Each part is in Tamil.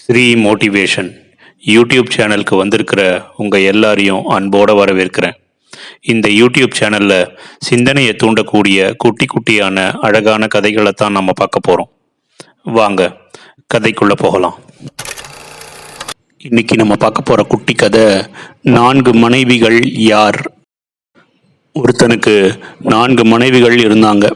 ஸ்ரீ மோட்டிவேஷன் யூடியூப் சேனலுக்கு வந்திருக்கிற உங்கள் எல்லாரையும் அன்போடு வரவேற்கிறேன். இந்த யூடியூப் சேனலில் சிந்தனையை தூண்டக்கூடிய குட்டி குட்டியான அழகான கதைகளை தான் நம்ம பார்க்க போகிறோம் வாங்க கதைக்குள்ளே போகலாம். இன்னைக்கு நம்ம பார்க்க போகிற குட்டி கதை நான்கு மனைவிகள் யார்? ஒருத்தனுக்கு நான்கு மனைவிகள் இருந்தாங்க.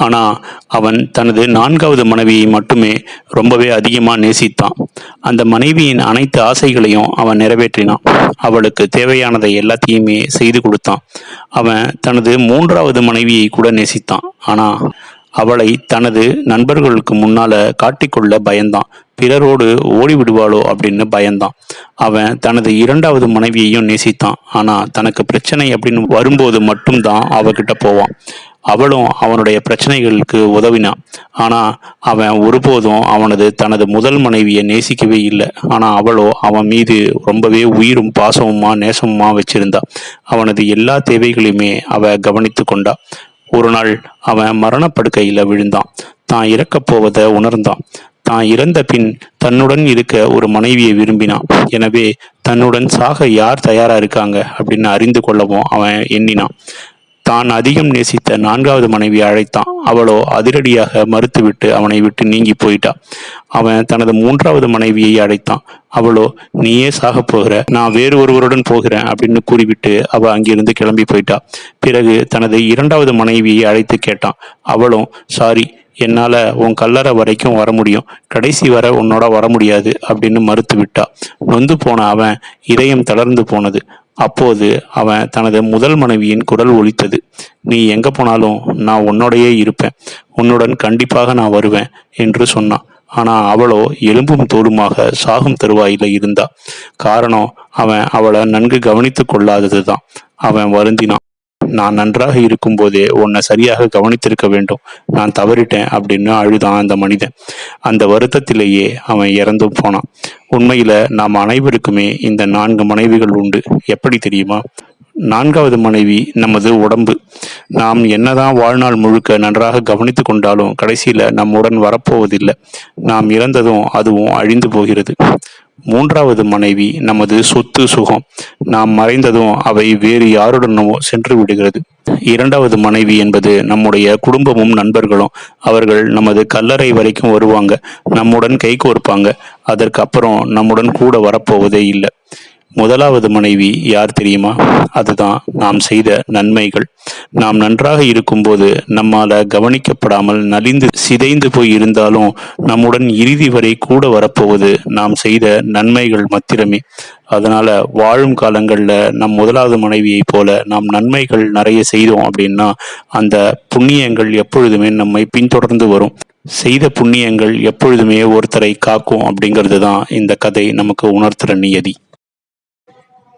ஆனால் அவன் தனது நான்காவது மனைவியை மட்டுமே ரொம்பவே அதிகமாக நேசித்தான். அந்த மனைவியின் அனைத்து ஆசைகளையும் அவன் நிறைவேற்றினான். அவளுக்கு தேவையானதை எல்லாத்தையுமே செய்து கொடுத்தான். அவன் தனது மூன்றாவது மனைவியை கூட நேசித்தான். ஆனால் அவளை தனது நண்பர்களுக்கு முன்னால காட்டிக்கொள்ள பயந்தான். பிறரோடு ஓடி விடுவாளோ அப்படின்னு பயந்தான். அவன் தனது இரண்டாவது மனைவியையும் நேசித்தான். ஆனா தனக்கு பிரச்சனை அப்படின்னு வரும்போது மட்டும்தான் அவகிட்ட போவான். அவளும் அவனுடைய பிரச்சனைகளுக்கு உதவினான். ஆனால் அவன் ஒருபோதும் அவனது தனது முதல் மனைவியை நேசிக்கவே இல்லை. ஆனால் அவளோ அவன் மீது ரொம்பவே உயிரும் பாசமுமா நேசமுமா வச்சிருந்தா. அவனது எல்லா தேவைகளையுமே அவ கவனித்து கொண்டா. ஒரு நாள் அவன் மரணப்படுக்கையில் விழுந்தான். தான் இறக்கப் போவதை உணர்ந்தான். தான் இறந்த பின் தன்னுடன் இருக்க ஒரு மனைவியை விரும்பினான். எனவே தன்னுடன் சாக யார் தயாரா இருக்காங்க? அப்படின்னு அறிந்து கொள்ளவும் அவன் எண்ணினான். தான் அதிகம் நேசித்த நான்காவது மனைவியை அழைத்தான். அவளோ அதிரடியாக மறுத்துவிட்டு அவனை விட்டு நீங்கி போயிட்டா. அவன் தனது மூன்றாவது மனைவியை அழைத்தான். அவளோ நீயே சாக போகிற நான் வேறு ஒருவருடன் போகிறேன் அப்படின்னு கூறிவிட்டு அவ அங்கிருந்து கிளம்பி போயிட்டா. பிறகு தனது இரண்டாவது மனைவியை அழைத்து கேட்டான். அவளும் சாரி என்னால் உன் கல்லறை வரைக்கும் வர முடியும். கடைசி வர உன்னோட வர முடியாது அப்படின்னு மறுத்து விட்டா நொந்து போன அவன் இதயம் தளர்ந்து போனது. அப்போது அவன் தனது முதல் மனைவியின் குரல் ஒலித்தது. நீ எங்க போனாலும் நான் உன்னோடையே இருப்பேன். உன்னுடன் கண்டிப்பாக நான் வருவேன் என்று சொன்னான். ஆனா அவளோ எலும்பும் தோலுமாக சாகும் தருவாயில இருந்தா. காரணம் அவன் அவளை நன்கு கவனித்துக் கொள்ளாததுதான். அவன் வருந்தினான். நான் நன்றாக இருக்கும்போதே உன்னை சரியாக கவனித்திருக்க வேண்டும். நான் தவறிட்டேன் அப்படின்னு அழுதான் அந்த மனிதன். அந்த வருத்தத்திலேயே அவன் இறந்தும் போனான். உண்மையில நாம் அனைவருக்குமே இந்த நான்கு மனைவிகள் உண்டு. எப்படி தெரியுமா? நான்காவது மனைவி நமது உடம்பு. நாம் என்னதான் வாழ்நாள் முழுக்க நன்றாக கவனித்து கொண்டாலும் கடைசியில நம்முடன் வரப்போவதில்லை. நாம் இறந்ததும் அதுவும் அழிந்து போகிறது. மூன்றாவது மனைவி நமது சொத்து சுகம். நாம் மறைந்ததும் அவை வேறு யாருடனோ சென்று விடுகிறது. இரண்டாவது மனைவி என்பது நம்முடைய குடும்பமும் நண்பர்களும். அவர்கள் நமது கல்லறை வரைக்கும் வருவாங்க. நம்முடன் கை கோர்ப்பாங்க. அதற்கு அப்புறம் நம்முடன் கூட வரப்போவதே இல்லை. முதலாவது மனைவி யார் தெரியுமா? அதுதான் நாம் செய்த நன்மைகள். நாம் நன்றாக இருக்கும்போது நம்மால கவனிக்கப்படாமல் நலிந்து சிதைந்து போய் இருந்தாலும் நம்முடன் இறுதி வரை கூட வரப்போவது நாம் செய்த நன்மைகள் மாத்திரமே. அதனால வாழும் காலங்கள்ல நம் முதலாவது மனைவியைப் போல நாம் நன்மைகள் நிறைய செய்தோம் அப்படின்னா அந்த புண்ணியங்கள் எப்பொழுதுமே நம்மை பின்தொடர்ந்து வரும். செய்த புண்ணியங்கள் எப்பொழுதுமே ஒருத்தரை காக்கும் அப்படிங்கிறது தான் இந்த கதை நமக்கு உணர்த்துற நியதி.